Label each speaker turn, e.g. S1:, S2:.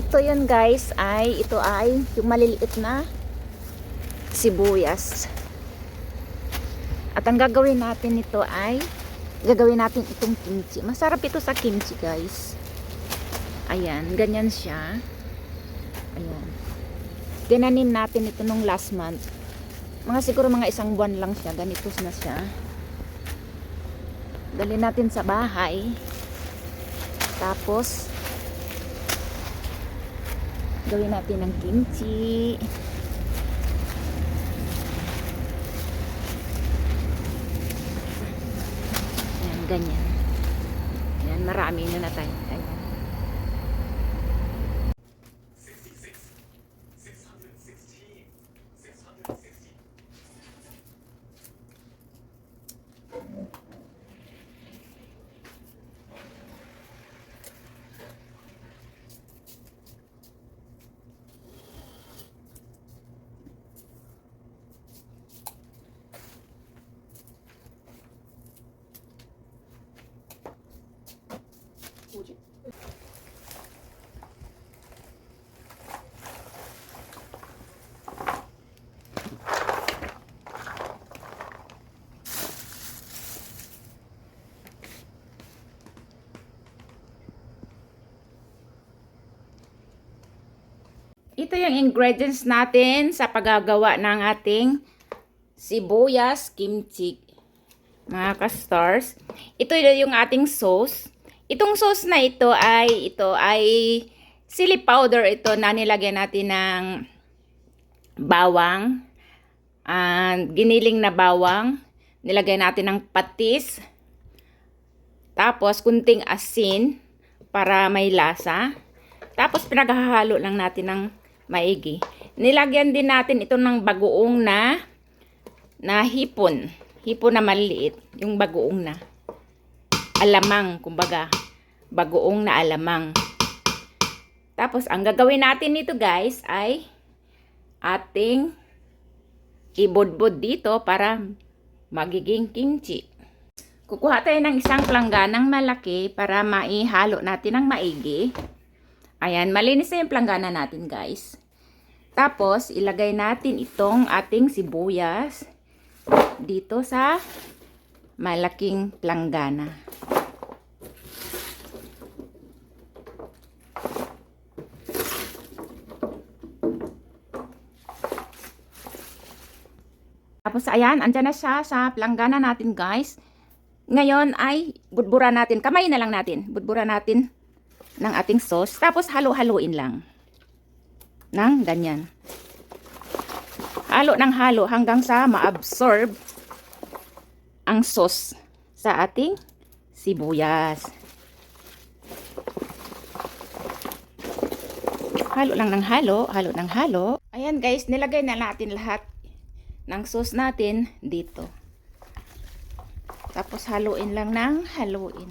S1: Ito yun guys ay ito ay yung maliliit na sibuyas. At ang gagawin natin nito ay gagawin natin itong kimchi. Masarap ito sa kimchi guys. Ayan, ganyan siya. Ayan. Tinanin natin ito nung last month. Mga siguro mga isang buwan lang siya. Ganito na siya. Dali natin sa bahay. Tapos, gawin natin ng kimchi. Ayan, ganyan. Ayan, marami na na tayo. Ayan. Ito yung ingredients natin sa paggagawa ng ating sibuyas kimchi. Mga ka-stars. Ito yung ating sauce. Itong sauce na ito ay ito ay chili powder ito na nilagyan natin ng bawang. And giniling na bawang. Nilagay natin ng patis. Tapos kunting asin para may lasa. Tapos pinaghahalo lang natin ng maigi. Nilagyan din natin ito ng bagoong na na hipon. Hipon na maliit, yung bagoong na. Alamang, kumbaga. Bagoong na alamang. Tapos ang gagawin natin nito guys ay ating ibodbod dito para magiging kimchi. Kukuha tayo ng isang plangganang malaki para maihalo natin ng maigi. Ayan, malinis na yung planggana natin, guys. Tapos, ilagay natin itong ating sibuyas dito sa malaking planggana. Tapos, ayan, andyan na siya sa planggana natin, guys. Ngayon ay budbura natin. Kamay na lang natin. Budbura natin ng ating sauce. Tapos halo-haluin lang. Nang ganyan. Halo ng halo hanggang sa ma-absorb ang sauce sa ating sibuyas. Halo lang ng halo, halo ng halo. Ayan guys, nilagay na natin lahat ng sauce natin dito. Tapos haluin lang ng haluin.